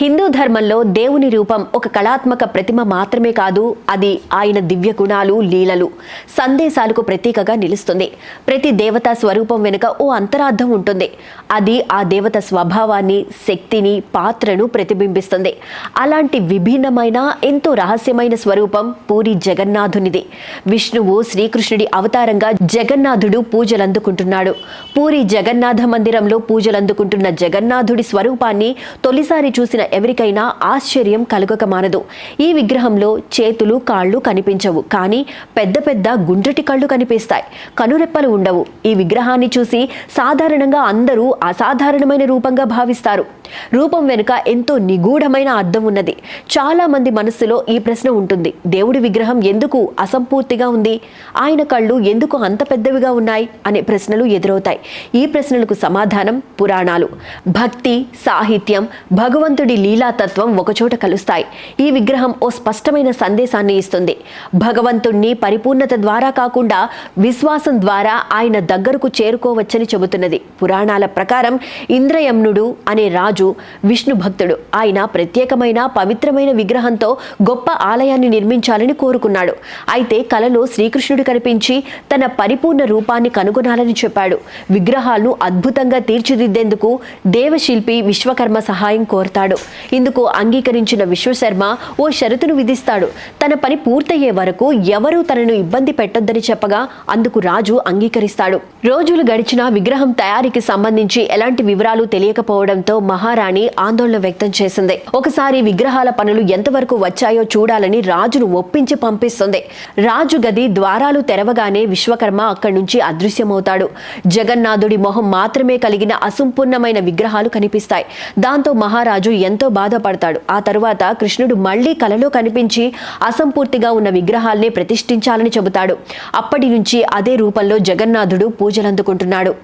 హిందూ ధర్మంలో దేవుని రూపం ఒక కళాత్మక ప్రతిమ మాత్రమే కాదు అది ఆయన దివ్య గుణాలు లీలలు సందేశాలకు ప్రతీకగా నిలుస్తుంది. ప్రతి దేవతా స్వరూపం వెనుక ఓ అంతరార్థం ఉంటుంది. అది ఆ దేవత స్వభావాన్ని శక్తిని పాత్రను ప్రతిబింబిస్తుంది. అలాంటి విభిన్నమైన ఎంతో రహస్యమైన స్వరూపం పూరి జగన్నాథునిది. విష్ణువు శ్రీకృష్ణుడి అవతారంగా జగన్నాథుడు పూజలందుకుంటున్నాడు. పూరి జగన్నాథ మందిరంలో పూజలందుకుంటున్న జగన్నాథుడి స్వరూపాన్ని తొలిసారి చూసిన ఎవరికైనా ఆశ్చర్యం కలగక మానదు. ఈ విగ్రహంలో చేతులు కాళ్ళు కనిపించవు. కానీ పెద్ద పెద్ద గుండ్రటి కళ్ళు కనిపిస్తాయి. కనురెప్పలు ఉండవు. ఈ విగ్రహాన్ని చూసి సాధారణంగా అందరూ అసాధారణమైన రూపంగా భావిస్తారు. రూపం వెనుక ఎంతో నిగూఢమైన అర్థం ఉన్నది. చాలా మంది మనస్సులో ఈ ప్రశ్న ఉంటుంది. దేవుడి విగ్రహం ఎందుకు అసంపూర్తిగా ఉంది? ఆయన కళ్ళు ఎందుకు అంత పెద్దవిగా ఉన్నాయి? అనే ప్రశ్నలు ఎదురవుతాయి. ఈ ప్రశ్నలకు సమాధానం పురాణాలు. భక్తి సాహిత్యం భగవంతుడి లీలాతత్వం ఒకచోట కలుస్తాయి. ఈ విగ్రహం ఓ స్పష్టమైన సందేశాన్ని ఇస్తుంది. భగవంతుణ్ణి పరిపూర్ణత ద్వారా కాకుండా విశ్వాసం ద్వారా ఆయన దగ్గరకు చేరుకోవచ్చని చెబుతున్నది. పురాణాల ప్రకారం ఇంద్రయమ్నుడు అనే రాజు విష్ణు భక్తుడు. ఆయన ప్రత్యేకమైన పవిత్రమైన విగ్రహంతో గొప్ప ఆలయాన్ని నిర్మించాలని కోరుకున్నాడు. అయితే కలలో శ్రీకృష్ణుడు కనిపించి తన పరిపూర్ణ రూపాన్ని కనుగొనాలని చెప్పాడు. విగ్రహాలను అద్భుతంగా తీర్చిదిద్దేందుకు దేవశిల్పి విశ్వకర్మ సహాయం కోరతాడు. ఇందుకు అంగీకరించిన విశ్వశర్మ ఓ షరతును విధిస్తాడు. తన పని పూర్తయ్యే వరకు ఎవరూ తనను ఇబ్బంది పెట్టొద్దని చెప్పగా అందుకు రాజు అంగీకరిస్తాడు. రోజులు గడిచినా విగ్రహం తయారీకి సంబంధించి ఎలాంటి వివరాలు తెలియకపోవడంతో మహారాణి ఆందోళన వ్యక్తం చేసింది. ఒకసారి విగ్రహాల పనులు ఎంతవరకు వచ్చాయో చూడాలని రాజును ఒప్పించి పంపిస్తుంది. రాజు గది ద్వారాలు తెరవగానే విశ్వకర్మ అక్కడి నుంచి అదృశ్యమవుతాడు. జగన్నాథుడి మొహం మాత్రమే కలిగిన అసంపూర్ణమైన విగ్రహాలు కనిపిస్తాయి. దాంతో మహారాజు ఎంత బాధపడతాడు. ఆ తరువాత కృష్ణుడు మళ్ళీ కలలో కనిపించి అసంపూర్తిగా ఉన్న విగ్రహాల్ని ప్రతిష్ఠించాలని చెబుతాడు. అప్పటి నుంచి అదే రూపంలో జగన్నాథుడు పూజలందుకుంటున్నాడు.